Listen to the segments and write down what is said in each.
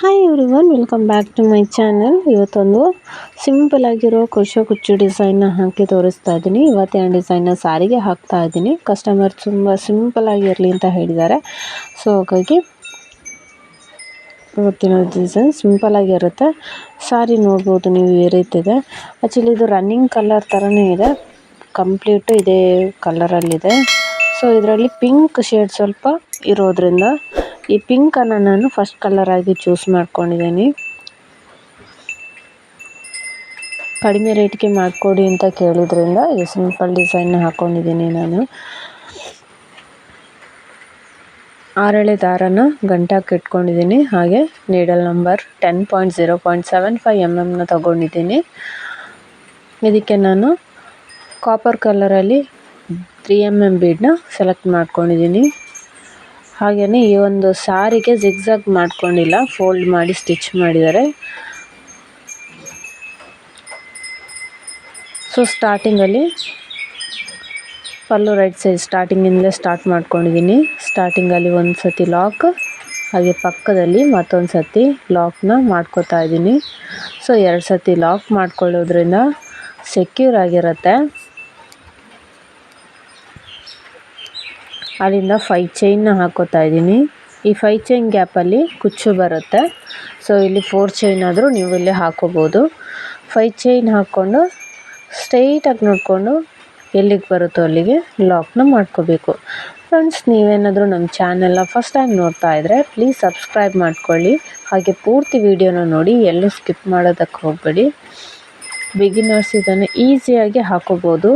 Hi everyone welcome back to my channel ಇವತ್ತೊಂದು simple ಆಗಿರೋ ಕುಶೋ ಕುಚ್ಚು ಡಿಸೈನ್ನ ಹಾಕಿ ತೋರಿಸ್ತಾ ಇದ್ದೀನಿ. ಇವತ್ತೇ ಡಿಸೈನ್ನ ಸಾರಿಗೆ ಹಾಕ್ತಾ ಇದ್ದೀನಿ. ಕಸ್ಟಮರ್ ತುಂಬ ಸಿಂಪಲ್ ಆಗಿರಲಿ ಅಂತ ಹೇಳಿದ್ದಾರೆ. ಸೊ ಹಾಗಾಗಿ ಇವತ್ತಿನ ಡಿಸೈನ್ ಸಿಂಪಲ್ ಆಗಿರುತ್ತೆ ಸಾರಿ ನೋಡ್ಬೋದು ನೀವು ಈ ರೀತಿ ಇದೆ ಆ್ಯಕ್ಚುಲಿ ಇದು ರನ್ನಿಂಗ್ ಕಲರ್ ಥರನೇ ಇದೆ. ಕಂಪ್ಲೀಟು ಇದೇ ಕಲರಲ್ಲಿದೆ ಸೊ ಇದರಲ್ಲಿ ಪಿಂಕ್ ಶೇಡ್ ಸ್ವಲ್ಪ ಇರೋದ್ರಿಂದ ಈ ಪಿಂಕನ್ನು ನಾನು ಫಸ್ಟ್ ಕಲರ್ ಆಗಿ ಚೂಸ್ ಮಾಡ್ಕೊಂಡಿದ್ದೀನಿ. ಕಡಿಮೆ ರೇಟ್ಗೆ ಮಾಡಿಕೊಡಿ ಅಂತ ಕೇಳಿದ್ರಿಂದ ಈ ಸಿಂಪಲ್ ಡಿಸೈನ್ ಹಾಕ್ಕೊಂಡಿದ್ದೀನಿ ನಾನು. ಆರಳೆ ದಾರನ ಗಂಟಾಕ್ಕೆ ಇಟ್ಕೊಂಡಿದ್ದೀನಿ. ಹಾಗೆ needle number ten point zero point seven five M ಎಮ್ನ ತೊಗೊಂಡಿದ್ದೀನಿ. ಇದಕ್ಕೆ ನಾನು ಕಾಪರ್ ಕಲರಲ್ಲಿ ತ್ರೀ ಎಂ ಎಂ ಬೀಡನ್ನ ಸೆಲೆಕ್ಟ್ ಮಾಡ್ಕೊಂಡಿದ್ದೀನಿ. ಹಾಗೆಯೇ ಈ ಒಂದು ಸಾರಿಗೆ ಜಿಗ್ಜಾಗ್ ಮಾಡ್ಕೊಂಡಿಲ್ಲ ಫೋಲ್ಡ್ ಮಾಡಿ ಸ್ಟಿಚ್ ಮಾಡಿದ್ದಾರೆ. ಸೊ ಸ್ಟಾರ್ಟಿಂಗಲ್ಲಿ ಪಲ್ಲು ರೈಟ್ ಸೈಡ್ ಸ್ಟಾರ್ಟಿಂಗಿಂದಲೇ ಸ್ಟಾರ್ಟ್ ಮಾಡ್ಕೊಂಡಿದ್ದೀನಿ. ಸ್ಟಾರ್ಟಿಂಗಲ್ಲಿ ಒಂದು ಸತಿ ಲಾಕ್ ಹಾಗೆ ಪಕ್ಕದಲ್ಲಿ ಮತ್ತೊಂದು ಸತಿ ಲಾಕ್ನ ಮಾಡ್ಕೋತಾ ಇದ್ದೀನಿ. ಸೊ ಎರಡು ಸತಿ ಲಾಕ್ ಮಾಡ್ಕೊಳ್ಳೋದ್ರಿಂದ ಸೆಕ್ಯೂರ್ ಆಗಿರುತ್ತೆ. ಅಲ್ಲಿಂದ ಫೈ ಚೈನ್ನ ಹಾಕೋತಾ ಇದ್ದೀನಿ. ಈ ಫೈ ಚೈನ್ ಗ್ಯಾಪಲ್ಲಿ ಕುಚ್ಚು ಬರುತ್ತೆ. ಸೊ ಇಲ್ಲಿ ಫೋರ್ ಚೈನ್ ಆದರೂ ನೀವು ಇಲ್ಲಿ ಹಾಕೋಬೋದು. ಫೈ ಚೈನ್ ಹಾಕ್ಕೊಂಡು ಸ್ಟ್ರೈಟಾಗಿ ನೋಡಿಕೊಂಡು ಎಲ್ಲಿಗೆ ಬರುತ್ತೋ ಅಲ್ಲಿಗೆ ಲಾಕ್ನ ಮಾಡ್ಕೋಬೇಕು. ಫ್ರೆಂಡ್ಸ್ ನೀವೇನಾದರೂ ನಮ್ಮ ಚಾನೆಲ್ನ ಫಸ್ಟ್ ಟೈಮ್ ನೋಡ್ತಾ ಇದ್ದರೆ ಪ್ಲೀಸ್ ಸಬ್ಸ್ಕ್ರೈಬ್ ಮಾಡ್ಕೊಳ್ಳಿ. ಹಾಗೆ ಪೂರ್ತಿ ವೀಡಿಯೋನ ನೋಡಿ, ಎಲ್ಲೂ ಸ್ಕಿಪ್ ಮಾಡೋದಕ್ಕೆ ಹೋಗಬೇಡಿ. ಬಿಗಿನರ್ಸ್ ಇದನ್ನು ಈಸಿಯಾಗಿ ಹಾಕೋಬೋದು.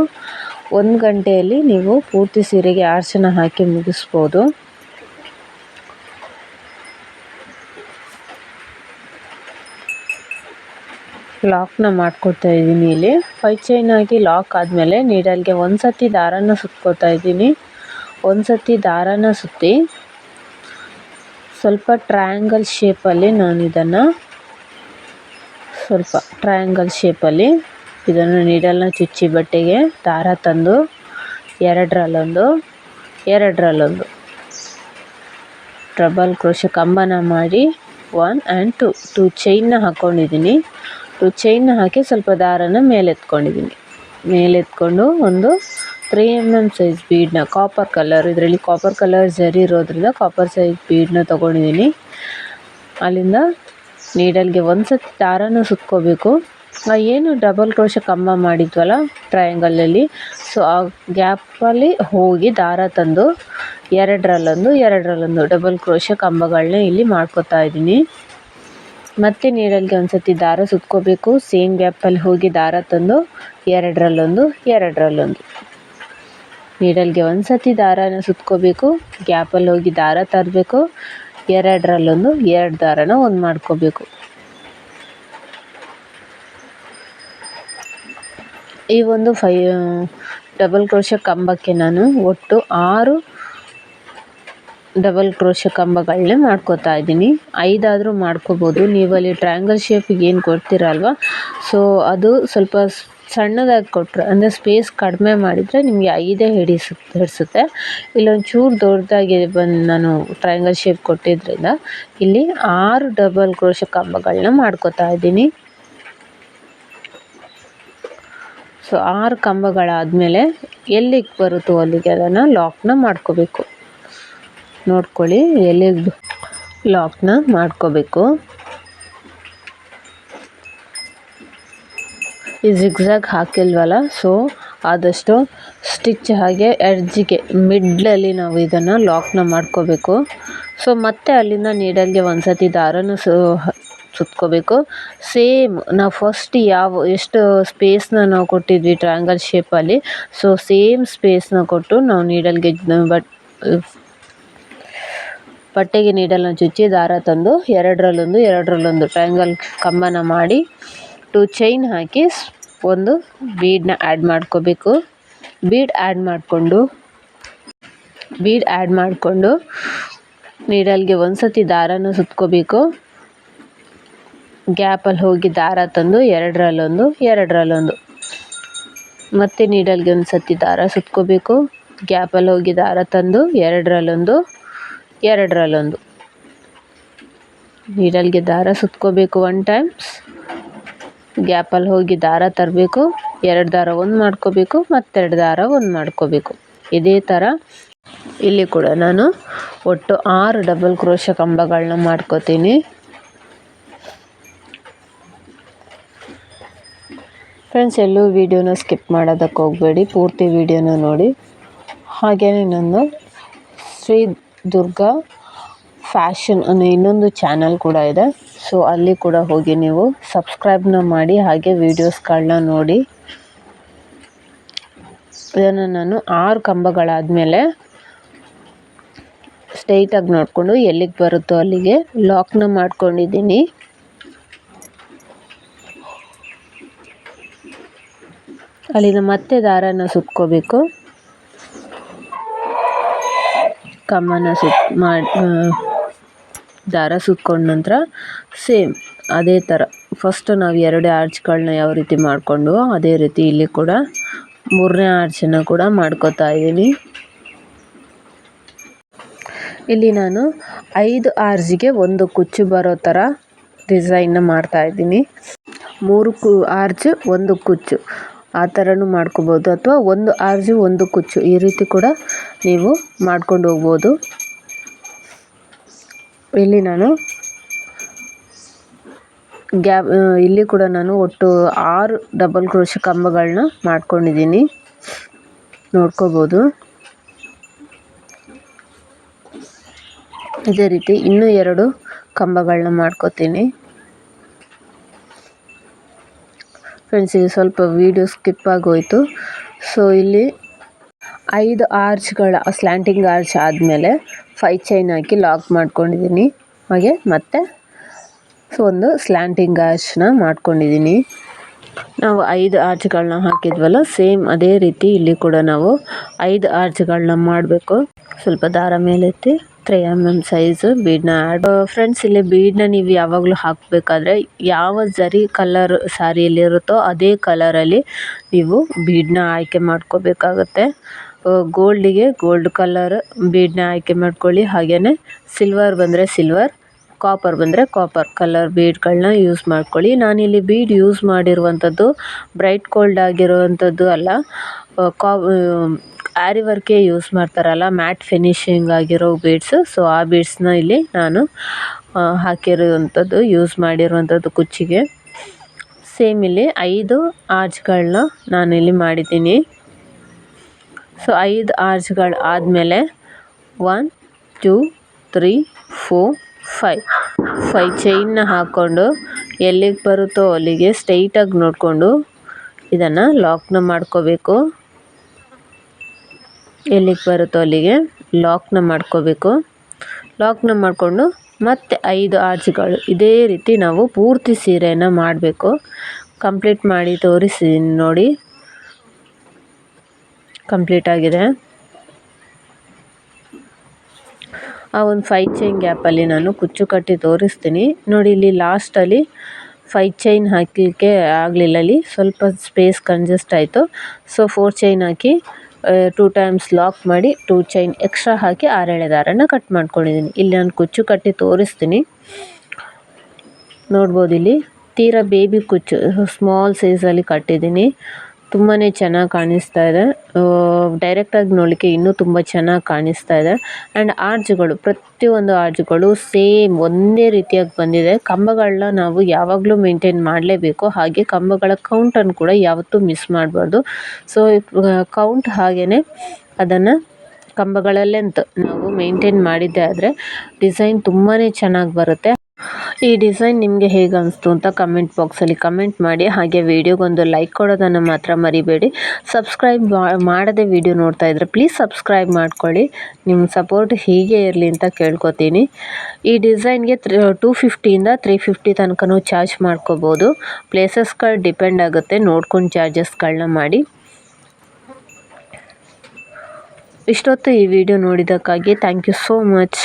ಒಂದು ಗಂಟೆಯಲ್ಲಿ ನೀವು ಪೂರ್ತಿ ಸೀರೆಗೆ ಆರ್ಚನ ಹಾಕಿ ಮುಗಿಸ್ಬೋದು. ಲಾಕ್ನ ಮಾಡ್ಕೊತಾ ಇದ್ದೀನಿ ಇಲ್ಲಿ. ಫೈ ಚೈನ್ ಆಗಿ ಲಾಕ್ ಆದಮೇಲೆ ನೀಡಲ್ಗೆ ಒಂದು ಸತಿ ದಾರನ ಸುತ್ಕೋತಾ ಇದ್ದೀನಿ. ಒಂದು ಸತಿ ದಾರನ ಸುತ್ತಿ ಸ್ವಲ್ಪ ಟ್ರಯಾಂಗಲ್ ಶೇಪಲ್ಲಿ ನಾನು ಇದನ್ನು ಸ್ವಲ್ಪ ಟ್ರಯಾಂಗಲ್ ಶೇಪಲ್ಲಿ ಇದನ್ನು ನೀಡಲ್ನ ಚುಚ್ಚಿ ಬಟ್ಟೆಗೆ. ದಾರ ತಂದು, ಎರಡರಲ್ಲೊಂದು ಎರಡರಲ್ಲೊಂದು. ಟ್ರಬಲ್ ಕ್ರೋಶ ಕಂಬನ ಮಾಡಿ, ಒನ್ ಆ್ಯಂಡ್ ಟು. ಟು ಚೈನ್ನ ಹಾಕ್ಕೊಂಡಿದ್ದೀನಿ ಟು ಚೈನ್ನ ಹಾಕಿ ಸ್ವಲ್ಪ ದಾರನ ಮೇಲೆತ್ಕೊಂಡಿದ್ದೀನಿ. ಮೇಲೆತ್ಕೊಂಡು ಒಂದು ತ್ರೀ ಎಂ ಎಂ ಸೈಜ್ ಬೀಡ್ನ ಕಾಪರ್ ಕಲರ್ ಇದರಲ್ಲಿ ಕಾಪರ್ ಕಲರ್ ಜರಿ ಇರೋದ್ರಿಂದ ಕಾಪರ್ ಸೈಜ್ ಬೀಡನ್ನ ತೊಗೊಂಡಿದ್ದೀನಿ. ಅಲ್ಲಿಂದ ನೀಡಲ್ಗೆ ಒಂದು ಸತಿ ದಾರನ ಸುತ್ಕೋಬೇಕು. ಏನು ಡಬಲ್ ಕ್ರೋಶ ಕಂಬ ಮಾಡಿದ್ವಲ್ಲ ಟ್ರಯಾಂಗಲಲ್ಲಿ ಸೊ ಆ ಗ್ಯಾಪಲ್ಲಿ ಹೋಗಿ ದಾರ ತಂದು, ಎರಡರಲ್ಲೊಂದು ಎರಡರಲ್ಲೊಂದು ಡಬಲ್ ಕ್ರೋಶ ಕಂಬಗಳನ್ನ ಇಲ್ಲಿ ಮಾಡ್ಕೊತಾ ಇದ್ದೀನಿ. ಮತ್ತೆ ನೀಡಲ್ಗೆ ಒಂದು ಸತಿ ದಾರ ಸುತ್ಕೋಬೇಕು. ಸೇಮ್ ಗ್ಯಾಪಲ್ಲಿ ಹೋಗಿ ದಾರ ತಂದು, ಎರಡರಲ್ಲೊಂದು ಎರಡರಲ್ಲೊಂದು. ನೀಡಲ್ಗೆ ಒಂದು ಸತಿ ದಾರನ ಸುತ್ಕೋಬೇಕು. ಗ್ಯಾಪಲ್ಲಿ ಹೋಗಿ ದಾರ ತರಬೇಕು. ಎರಡರಲ್ಲೊಂದು, ಎರಡು ದಾರನ ಒಂದು ಮಾಡ್ಕೋಬೇಕು. ಈ ಒಂದು ಫೈ ಡಬಲ್ ಕ್ರೋಶ ಕಂಬಕ್ಕೆ ನಾನು ಒಟ್ಟು ಆರು ಡಬಲ್ ಕ್ರೋಶ ಕಂಬಗಳನ್ನ ಮಾಡ್ಕೋತಾ ಇದ್ದೀನಿ. ಐದಾದರೂ ಮಾಡ್ಕೋಬೋದು. ನೀವು ಅಲ್ಲಿ ಟ್ರಯಾಂಗಲ್ ಶೇಪಿಗೆ ಏನು ಕೊಡ್ತೀರಲ್ವ? ಸೊ ಅದು ಸ್ವಲ್ಪ ಸಣ್ಣದಾಗಿ ಕೊಟ್ಟರೆ ಅಂದರೆ ಸ್ಪೇಸ್ ಕಡಿಮೆ ಮಾಡಿದರೆ ನಿಮಗೆ ಐದೇ ಹಿಡಿಸು, ಹಿಡಿಸುತ್ತೆ. ಇಲ್ಲೊಂದು ಚೂರು ದೊಡ್ಡದಾಗಿ ಬಂದು ನಾನು ಟ್ರಯಾಂಗಲ್ ಶೇಪ್ ಕೊಟ್ಟಿದ್ದರಿಂದ ಇಲ್ಲಿ ಆರು ಡಬಲ್ ಕ್ರೋಶ ಕಂಬಗಳನ್ನ ಮಾಡ್ಕೋತಾ ಇದ್ದೀನಿ. ಸೊ ಆರು ಕಂಬಗಳಾದಮೇಲೆ ಎಲ್ಲಿಗೆ ಬರುತ್ತೋ ಅಲ್ಲಿಗೆ ಅದನ್ನು ಲಾಕ್ನ ಮಾಡ್ಕೋಬೇಕು. ನೋಡ್ಕೊಳ್ಳಿ, ಎಲ್ಲಿಗೆ ಲಾಕ್ನ ಮಾಡ್ಕೋಬೇಕು. ಈ ಜಿಗ್ಝಾಗ್ ಹಾಕಿಲ್ವಲ್ಲ ಸೊ ಆದಷ್ಟು ಸ್ಟಿಚ್ ಹಾಗೆ ಎಡ್ಜಿಗೆ ಮಿಡ್ಲಲ್ಲಿ ನಾವು ಇದನ್ನು ಲಾಕ್ನ ಮಾಡ್ಕೋಬೇಕು. ಸೊ ಮತ್ತೆ ಅಲ್ಲಿಂದ ನೀಡಲ್ಗೆ ಒಂದು ಸತಿ ದಾರನೂ ಸು ಸುತ್ಕೋಬೇಕು. ಸೇಮ್ ನಾವು ಫಸ್ಟ್ ಯಾವ, ಎಷ್ಟು ಸ್ಪೇಸ್ನ ನಾವು ಕೊಟ್ಟಿದ್ವಿ ಟ್ರಯಾಂಗಲ್ ಶೇಪಲ್ಲಿ ಸೊ ಸೇಮ್ ಸ್ಪೇಸ್ನ ಕೊಟ್ಟು ನಾವು ನೀಡಲ್ಗೆ ಬಟ್, ಬಟ್ಟೆಗೆ ನೀಡಲ್ನ ಚುಚ್ಚಿ ದಾರ ತಂದು ಎರಡರಲ್ಲೊಂದು ಎರಡರಲ್ಲೊಂದು ಟ್ರಯಾಂಗಲ್ ಕಂಬನ ಮಾಡಿ ಟು ಚೈನ್ ಹಾಕಿ ಒಂದು ಬೀಡನ್ನ ಆ್ಯಡ್ ಮಾಡ್ಕೋಬೇಕು. ಬೀಡ್ ಆ್ಯಡ್ ಮಾಡಿಕೊಂಡು ಬೀಡ್ ಆ್ಯಡ್ ಮಾಡಿಕೊಂಡು ನೀಡಲ್ಗೆ ಒಂದು ಸತಿ ದಾರನ ಸುತ್ಕೋಬೇಕು. ಗ್ಯಾಪಲ್ಲಿ ಹೋಗಿ ದಾರ ತಂದು ಎರಡರಲ್ಲೊಂದು ಎರಡರಲ್ಲೊಂದು. ಮತ್ತೆ ನೀಡಲ್ಗೆ ಒಂದು ಸತಿ ದಾರ ಸುತ್ಕೋಬೇಕು. ಗ್ಯಾಪಲ್ಲಿ ಹೋಗಿ ದಾರ ತಂದು ಎರಡರಲ್ಲೊಂದು ಎರಡರಲ್ಲೊಂದು. ನೀಡಲ್ಗೆ ದಾರ ಸುತ್ಕೋಬೇಕು ಒನ್ ಟೈಮ್ಸ್ ಗ್ಯಾಪಲ್ಲಿ ಹೋಗಿ ದಾರ ತರಬೇಕು. ಎರಡು ದಾರ ಒಂದು ಮಾಡ್ಕೋಬೇಕು, ಮತ್ತೆರಡು ದಾರ ಒಂದು ಮಾಡ್ಕೋಬೇಕು. ಇದೇ ಥರ ಇಲ್ಲಿ ಕೂಡ ನಾನು ಒಟ್ಟು ಆರು ಡಬಲ್ ಕ್ರೋಶ ಕಂಬಗಳನ್ನ ಮಾಡ್ಕೋತೀನಿ. ಫ್ರೆಂಡ್ಸ್ ಎಲ್ಲೂ ವೀಡಿಯೋನ ಸ್ಕಿಪ್ ಮಾಡೋದಕ್ಕೆ ಹೋಗಬೇಡಿ. ಪೂರ್ತಿ ವೀಡಿಯೋನ ನೋಡಿ. ಹಾಗೆಯೇ ನನ್ನ ಶ್ರೀ ದುರ್ಗಾ ಫ್ಯಾಷನ್ ಅನ್ನೋ ಇನ್ನೊಂದು ಚಾನಲ್ ಕೂಡ ಇದೆ. ಸೊ ಅಲ್ಲಿ ಕೂಡ ಹೋಗಿ ನೀವು ಸಬ್ಸ್ಕ್ರೈಬ್ನ ಮಾಡಿ, ಹಾಗೆ ವೀಡಿಯೋಸ್ಗಳನ್ನ ನೋಡಿ. ಇದನ್ನು ನಾನು ಆರು ಕಂಬಗಳಾದಮೇಲೆ ಸ್ಟ್ರೈಟಾಗಿ ನೋಡಿಕೊಂಡು ಎಲ್ಲಿಗೆ ಬರುತ್ತೋ ಅಲ್ಲಿಗೆ ಲಾಕ್ನ ಮಾಡ್ಕೊಂಡಿದ್ದೀನಿ. ಅಲ್ಲಿಂದ ಮತ್ತೆ ದಾರನ ಸುತ್ಕೋಬೇಕು. ಕಮ್ಮನ ಸುತ್ ಮಾಡಿ ದಾರ ಸುತ್ಕೊಂಡ ನಂತರ ಸೇಮ್ ಅದೇ ಥರ ಫಸ್ಟು ನಾವು ಎರಡೇ ಆರ್ಚ್ಗಳನ್ನ ಯಾವ ರೀತಿ ಮಾಡಿಕೊಂಡು ಅದೇ ರೀತಿ ಇಲ್ಲಿ ಕೂಡ ಮೂರನೇ ಆರ್ಚನ್ನು ಕೂಡ ಮಾಡ್ಕೋತಾ ಇದ್ದೀನಿ. ಇಲ್ಲಿ ನಾನು ಐದು ಆರ್ಜಿಗೆ ಒಂದು ಕುಚ್ಚು ಬರೋ ಥರ ಡಿಸೈನ್ನ ಮಾಡ್ತಾಯಿದ್ದೀನಿ ಮೂರು ಕು, ಆರ್ಚ್, ಒಂದು ಕುಚ್ಚು. ಆ ಥರನೂ ಮಾಡ್ಕೋಬೋದು. ಅಥವಾ ಒಂದು ಆರ್ಜು, ಒಂದು ಕುಚ್ಚು, ಈ ರೀತಿ ಕೂಡ ನೀವು ಮಾಡ್ಕೊಂಡು ಹೋಗ್ಬೋದು. ಇಲ್ಲಿ ನಾನು ಗ್ಯಾಪ್ ಇಲ್ಲಿ ಕೂಡ ನಾನು ಒಟ್ಟು ಆರು ಡಬಲ್ ಕ್ರೋಶ ಕಂಬಗಳನ್ನ ಮಾಡ್ಕೊಂಡಿದ್ದೀನಿ. ನೋಡ್ಕೋಬೋದು. ಇದೇ ರೀತಿ ಇನ್ನೂ ಎರಡು ಕಂಬಗಳನ್ನ ಮಾಡ್ಕೋತೀನಿ. ಫ್ರೆಂಡ್ಸ್ ಇದು ಸ್ವಲ್ಪ ವೀಡಿಯೋ ಸ್ಕಿಪ್ ಆಗೋಯಿತು. ಸೊ ಇಲ್ಲಿ ಐದು ಆರ್ಚ್ಗಳ ಸ್ಲ್ಯಾಂಟಿಂಗ್ ಆರ್ಚ್ ಆದಮೇಲೆ ಫೈ ಚೈನ್ ಹಾಕಿ ಲಾಕ್ ಮಾಡ್ಕೊಂಡಿದ್ದೀನಿ. ಹಾಗೆ ಮತ್ತೆ ಸೊ ಒಂದು ಸ್ಲ್ಯಾಂಟಿಂಗ್ ಆರ್ಚ್ನ ಮಾಡ್ಕೊಂಡಿದ್ದೀನಿ. ನಾವು ಐದು ಆರ್ಚ್ಗಳನ್ನ ಹಾಕಿದ್ವಲ್ಲ ಸೇಮ್ ಅದೇ ರೀತಿ ಇಲ್ಲಿ ಕೂಡ ನಾವು ಐದು ಆರ್ಚ್ಗಳನ್ನ ಮಾಡಬೇಕು. ಸ್ವಲ್ಪ ದಾರ ಮೇಲೆತ್ತಿ ತ್ರೀ ಎಂ ಎಂ ಸೈಜ್ ಬೀಡನ್ನ ಆ್ಯಡ್ ಫ್ರೆಂಡ್ಸ್ ಇಲ್ಲಿ ಬೀಡನ್ನ ನೀವು ಯಾವಾಗಲೂ ಹಾಕಬೇಕಾದ್ರೆ ಯಾವ ಜರಿ ಕಲರ್ ಸ್ಯಾರಿಯಲ್ಲಿರುತ್ತೋ ಅದೇ ಕಲರಲ್ಲಿ ನೀವು ಬೀಡನ್ನ ಆಯ್ಕೆ ಮಾಡ್ಕೋಬೇಕಾಗತ್ತೆ. ಗೋಲ್ಡಿಗೆ ಗೋಲ್ಡ್ ಕಲರ್ ಬೀಡನ್ನ ಆಯ್ಕೆ ಮಾಡ್ಕೊಳ್ಳಿ. ಹಾಗೆಯೇ ಸಿಲ್ವರ್ ಬಂದರೆ ಸಿಲ್ವರ್ ಕಾಪರ್ ಬಂದರೆ ಕಾಪರ್ ಕಲರ್ ಬೀಡ್ಗಳನ್ನ ಯೂಸ್ ಮಾಡ್ಕೊಳ್ಳಿ. ನಾನಿಲ್ಲಿ ಬೀಡ್ ಯೂಸ್ ಮಾಡಿರುವಂಥದ್ದು ಬ್ರೈಟ್ ಗೋಲ್ಡ್ ಆಗಿರುವಂಥದ್ದು ಅಲ್ಲ. ಕಾ ಆರಿ ವರ್ಕೆ ಯೂಸ್ ಮಾಡ್ತಾರಲ್ಲ, ಮ್ಯಾಟ್ ಫಿನಿಶಿಂಗ್ ಆಗಿರೋ ಬೀಡ್ಸು. ಸೊ ಆ ಬೀಡ್ಸ್ನ ಇಲ್ಲಿ ನಾನು ಹಾಕಿರುವಂಥದ್ದು ಯೂಸ್ ಮಾಡಿರುವಂಥದ್ದು ಕುಚ್ಚಿಗೆ. ಸೇಮ್ ಇಲ್ಲಿ ಐದು ಆರ್ಚ್ಗಳನ್ನ ಇಲ್ಲಿ ಮಾಡಿದ್ದೀನಿ. ಸೊ ಐದು ಆರ್ಚ್ಗಳು ಆದಮೇಲೆ one two three four five five ಚೈನ್ನ ಹಾಕ್ಕೊಂಡು ಎಲ್ಲಿಗೆ ಬರುತ್ತೋ ಅಲ್ಲಿಗೆ ಸ್ಟ್ರೈಟಾಗಿ ನೋಡಿಕೊಂಡು ಇದನ್ನು ಲಾಕ್ನ ಮಾಡ್ಕೋಬೇಕು. ಎಲ್ಲಿಗೆ ಬರುತ್ತೋ ಅಲ್ಲಿಗೆ ಲಾಕ್ನ ಮಾಡ್ಕೋಬೇಕು. ಲಾಕ್ನ ಮಾಡಿಕೊಂಡು ಮತ್ತೆ ಐದು ಆರ್ಚ್ಗಳು ಇದೇ ರೀತಿ ನಾವು ಪೂರ್ತಿ ಸೀರೆಯನ್ನು ಮಾಡಬೇಕು. ಕಂಪ್ಲೀಟ್ ಮಾಡಿ ತೋರಿಸಿದ್ದೀನಿ ನೋಡಿ. ಕಂಪ್ಲೀಟ್ ಆಗಿದೆ. ಆ ಒಂದು ಫೈ ಚೈನ್ ಗ್ಯಾಪಲ್ಲಿ ನಾನು ಕುಚ್ಚು ಕಟ್ಟಿ ತೋರಿಸ್ತೀನಿ. ನೋಡಿ ಇಲ್ಲಿ ಲಾಸ್ಟಲ್ಲಿ ಫೈ ಚೈನ್ ಹಾಕಲಿಕ್ಕೆ ಆಗಲಿಲ್ಲ ಅಲ್ಲಿ. ಸ್ವಲ್ಪ ಸ್ಪೇಸ್ ಕಂಜೆಸ್ಟ್ ಆಯಿತು. ಸೊ ಫೋರ್ ಚೈನ್ ಹಾಕಿ ಟೂ ಟೈಮ್ಸ್ ಲಾಕ್ ಮಾಡಿ ಟೂ ಚೈನ್ ಎಕ್ಸ್ಟ್ರಾ ಹಾಕಿ ಆರೇಳೆ ದಾರನ ಕಟ್ ಮಾಡ್ಕೊಂಡಿದ್ದೀನಿ ಇಲ್ಲಿ ನಾನು ಕುಚ್ಚು ಕಟ್ಟಿ ತೋರಿಸ್ತೀನಿ. ನೋಡ್ಬೋದು ಇಲ್ಲಿ ತೀರಾ ಬೇಬಿ ಕುಚ್ಚು ಸ್ಮಾಲ್ ಸೈಜಲ್ಲಿ ಕಟ್ಟಿದ್ದೀನಿ ತುಂಬಾ ಚೆನ್ನಾಗಿ ಕಾಣಿಸ್ತಾ ಇದೆ. ಡೈರೆಕ್ಟಾಗಿ ನೋಡಲಿಕ್ಕೆ ಇನ್ನೂ ತುಂಬ ಚೆನ್ನಾಗಿ ಕಾಣಿಸ್ತಾ ಇದೆ. ಆ್ಯಂಡ್ ಆರ್ಜ್ಗಳು, ಪ್ರತಿಯೊಂದು ಆರ್ಜ್ಗಳು ಸೇಮ್ ಒಂದೇ ರೀತಿಯಾಗಿ ಬಂದಿದೆ. ಕಂಬಗಳನ್ನ ನಾವು ಯಾವಾಗಲೂ ಮೇಂಟೈನ್ ಮಾಡಲೇಬೇಕು. ಹಾಗೆ ಕಂಬಗಳ ಕೌಂಟನ್ನು ಕೂಡ ಯಾವತ್ತೂ ಮಿಸ್ ಮಾಡಬಾರ್ದು. ಸೊ ಕೌಂಟ್ ಹಾಗೆಯೇ ಅದನ್ನು ಕಂಬಗಳ ನಾವು ಮೇಂಟೈನ್ ಮಾಡಿದ್ದೇ ಆದರೆ ಡಿಸೈನ್ ತುಂಬಾ ಚೆನ್ನಾಗಿ ಬರುತ್ತೆ. ಈ ಡಿಸೈನ್ ನಿಮಗೆ ಹೇಗೆ ಅನಿಸ್ತು ಅಂತ ಕಮೆಂಟ್ ಬಾಕ್ಸಲ್ಲಿ ಕಮೆಂಟ್ ಮಾಡಿ. ಹಾಗೆ ವಿಡಿಯೋಗೊಂದು ಲೈಕ್ ಕೊಡೋದನ್ನು ಮಾತ್ರ ಮರಿಬೇಡಿ. ಸಬ್ಸ್ಕ್ರೈಬ್ ಮಾಡದೆ ವಿಡಿಯೋ ನೋಡ್ತಾ ಇದ್ರೆ ಪ್ಲೀಸ್ ಸಬ್ಸ್ಕ್ರೈಬ್ ಮಾಡ್ಕೊಳ್ಳಿ. ನಿಮ್ಮ ಸಪೋರ್ಟ್ ಹೀಗೆ ಇರಲಿ ಅಂತ ಕೇಳ್ಕೊತೀನಿ. ಈ ಡಿಸೈನ್ಗೆ ತ್ರೀ ಟೂ ಫಿಫ್ಟಿಯಿಂದ ತ್ರೀ ಫಿಫ್ಟಿ ತನಕನೂ ಚಾರ್ಜ್ ಮಾಡ್ಕೋಬೋದು. ಪ್ಲೇಸಸ್ಗಳು ಡಿಪೆಂಡ್ ಆಗುತ್ತೆ. ನೋಡ್ಕೊಂಡು ಚಾರ್ಜಸ್ಗಳನ್ನ ಮಾಡಿ. ಇಷ್ಟೊತ್ತು ಈ ವಿಡಿಯೋ ನೋಡಿದ್ದಕ್ಕಾಗಿ ಥ್ಯಾಂಕ್ ಯು ಸೋ ಮಚ್